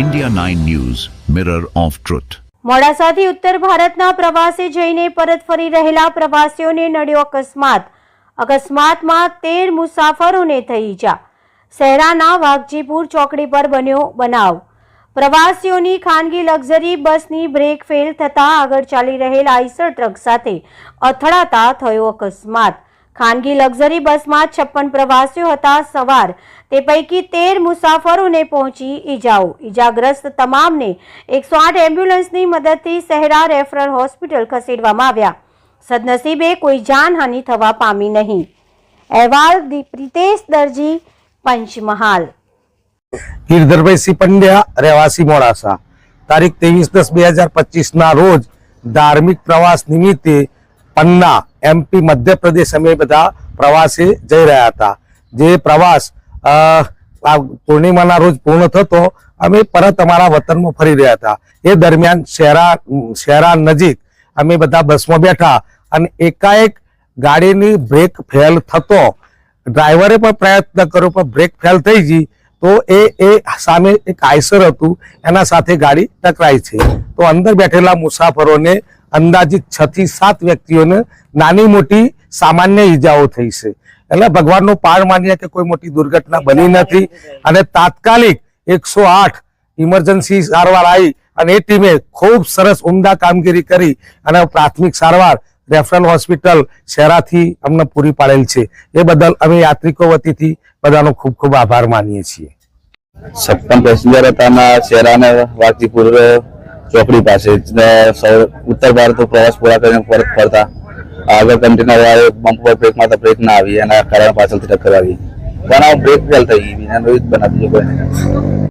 India 9 News, Mirror of Truth. મોડાસાથી ઉત્તર ભારતના પ્રવાસે જઈને પરત ફરી રહેલા પ્રવાસીઓને નડ્યો અકસ્માત. અકસ્માતમાં તેર મુસાફરોને થઈ ઈજા. શહેરાના વાઘજીપુર ચોકડી પર બન્યો બનાવ. પ્રવાસીઓની ખાનગી લક્ઝરી બસની બ્રેક ફેલ થતાં આગળ ચાલી રહેલા આઈસર ટ્રક સાથે અથડાતા થયો અકસ્માત. ખાનગી લક્ઝરી બસમાં છપ્પન પ્રવાસીઓ હતા સવાર. તે પૈકી તેર મુસાફરોને પહોંચી ઈજાઓ. ઈજાગ્રસ્ત તમામને એકસો આઠ એમ્બ્યુલન્સની મદદથી સહેરા રેફરલ હોસ્પિટલ ખસેડવામાં આવ્યા. સદનસીબે કોઈ જાનહાનિ થવા પામી નહીં. અહેવાલ પ્રિતેશ દરજી, પંચમહાલ. ગિરધરભાઈ પંડ્યા, રહેવાસી મોડાસા. તારીખ ત્રેવીસ દસ બે હજાર પચીસના રોજ ધાર્મિક પ્રવાસ નિમિત્તે પન્ના એમપી મધ્યપ્રદેશ અમે બધા પ્રવાસે જઈ રહ્યા હતા. જે પ્રવાસ આ પૂર્ણિમાના રોજ પૂર્ણ થતો, અમે પરત અમારા વતનમાં ફરી રહ્યા હતા. એ દરમિયાન શહેરા શહેરા નજીક અમે બધા બસમાં બેઠા અને એકાએક ગાડીની બ્રેક ફેલ થતો. ડ્રાઈવરે પણ પ્રયત્ન કર્યો, પણ બ્રેક ફેલ થઈ ગઈ. તો એ એ સામે એક આઈસર હતું, એના સાથે ગાડી ટકરાઈ છે. તો અંદર બેઠેલા મુસાફરોને અંદાજિત છ થી સાત વ્યક્તિઓને નાની મોટી સામાન્ય ઈજાઓ થઈ છે. એટલે ભગવાનનો પાર માનીએ કે કોઈ મોટી દુર્ઘટના બની નથી અને તાત્કાલિક એકસો આઠ ઇમરજન્સી સારવાર આવી અને એ ટીમે ખૂબ સરસ ઉમદા કામગીરી કરી અને પ્રાથમિક સારવાર રેફરલ હોસ્પિટલ શહેરાથી અમને પૂરી પાડેલ છે. એ બદલ અમે યાત્રિકો વતીથી બધાનો ખૂબ ખૂબ આભાર માનીએ છીએ. સપ્તમ પેસેન્જર હતા ના શેરાને વાઘજીપુર ચોકડી પાસે ઉત્તર ભારત પ્રવાસ પૂરા કરીને પરત ફરતા. આગળ કન્ટેનર વાળે પંપ પર બ્રેક મારતા બ્રેક ના આવી એના કારણે પાછળથી ટક્કર આવી. બનાવ બ્રેક ફેલ થઈ ગઈ. એનો જ બનાવી કોઈ.